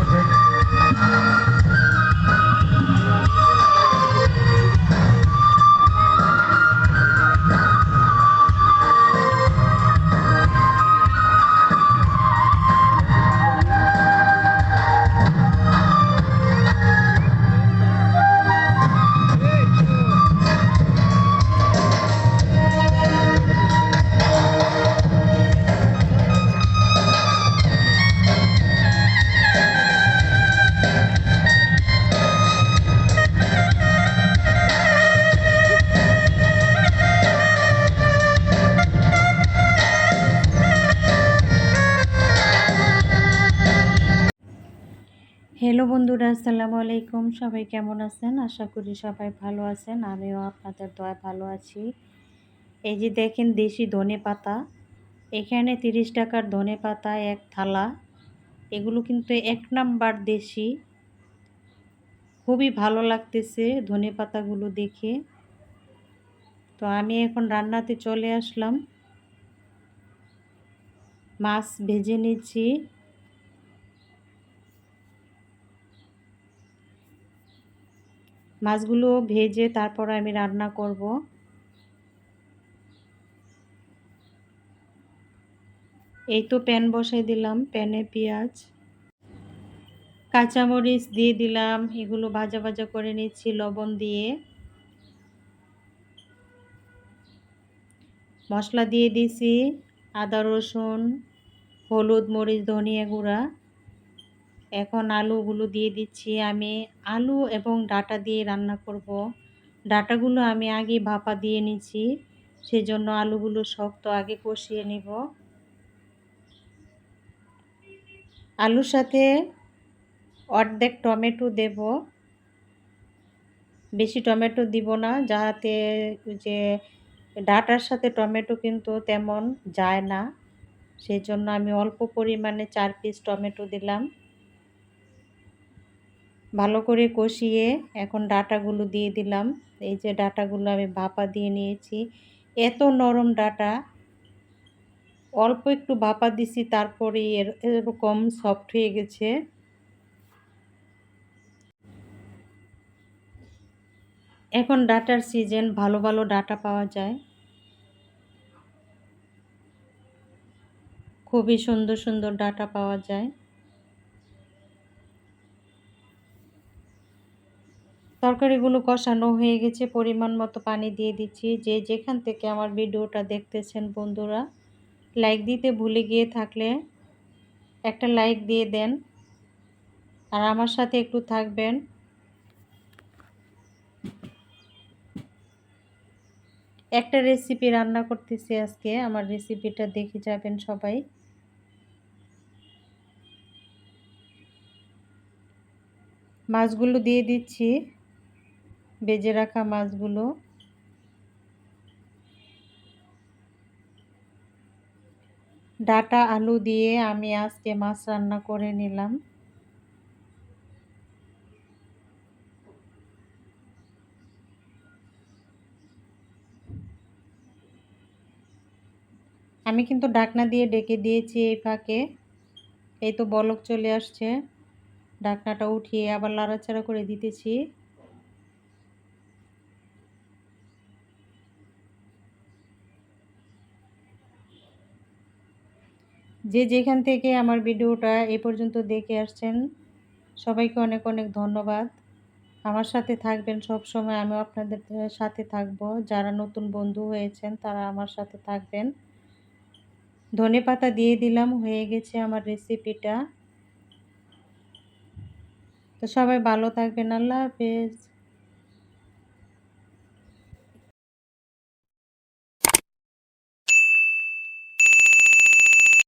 Thank you. Hello বন্ধুরা, আসসালামু আলাইকুম। সবাই কেমন আছেন? আশা করি সবাই ভালো আছেন। আমিও আপনাদের দয়া ভালো আছি। এই যে দেখেন দেশি ধনে পাতা। এখানে তিরিশ টাকার ধনে পাতা, এক থালা। এগুলো কিন্তু এক নাম্বার দেশি। খুবই ভালো লাগতেছে ধনে পাতাগুলো দেখে। তো আমি এখন রান্নাতে চলে আসলাম। মাছ ভেজে নিচ্ছি। মাছগুলো ভেজে তারপর আমি রান্না করব। এই তো প্যান বসাই দিলাম, প্যানে পেঁয়াজ, কাঁচামরিচ দিয়ে দিলাম, এগুলো ভাজা ভাজা করে নিচ্ছি লবণ দিয়ে। মশলা দিয়ে দিছি আদা রসুন, হলুদ, মরিচ, ধনিয়া গুঁড়া। এখন আলুগুলো দিয়ে দিচ্ছি। আমি আলু এবং ডাটা দিয়ে রান্না করব। ডাটাগুলো আমি আগে ভাপা দিয়ে নিচ্ছি, সেজন্য আলুগুলো শক্ত আগে কষিয়ে নিব। আলুর সাথে অর্ধেক টমেটো দেব। বেশি টমেটো দিব না, যাতে যে ডাটার সাথে টমেটো কিন্তু তেমন যায় না। সেই জন্য আমি অল্প পরিমাণে চার পিস টমেটো দিলাম। ভালো করে কষিয়ে এখন ডাটাগুলো দিয়ে দিলাম। এই যে ডাটাগুলো আমি ভাপা দিয়ে নিয়েছি। এত নরম ডাটা। অল্প একটু ভাপা দিছি, তারপরে এরকম সফট হয়ে গেছে। এখন ডাটার সিজন ভালো ভালো ডাটা পাওয়া যায়। খুবই সুন্দর সুন্দর ডাটা পাওয়া যায়। তরকারিগুলো কষানো হয়ে গেছে, পরিমাণ মতো পানি দিয়ে দিচ্ছি। যে যেখান থেকে আমার ভিডিওটা দেখতেছেন বন্ধুরা লাইক দিতে ভুলে গিয়ে থাকলে একটা লাইক দিয়ে দেন। আর আমার সাথে একটু থাকবেন। একটা রেসিপি রান্না করতেছি আজকে, আমার রেসিপিটা দেখে যাবেন সবাই। মাছগুলো দিয়ে দিচ্ছি। বেজে রাখা মাছগুলো। ডাটা, আলু দিয়ে আমি আজকে মাছ রান্না করে নিলাম। আমি কিন্তু ডাকনা দিয়ে ডেকে দিয়েছি এই ফাঁকে। এই তো বলক চলে আসছে। ডাকনাটা উঠিয়ে আবার লাড়াচাড়া করে দিতেছি। যে যেখান থেকে আমার ভিডিওটা এ পর্যন্ত দেখে আসছেন, সবাইকে অনেক অনেক ধন্যবাদ। আমার সাথে থাকবেন সব সময় আমি আপনাদের সাথে থাকব। যারা নতুন বন্ধু হয়েছেন, তারা আমার সাথে থাকবেন। ধনে পাতা দিয়ে দিলাম, হয়ে গেছে আমার রেসিপিটা তো সবাই ভালো থাকবেন, আল্লাহ হাফেজ।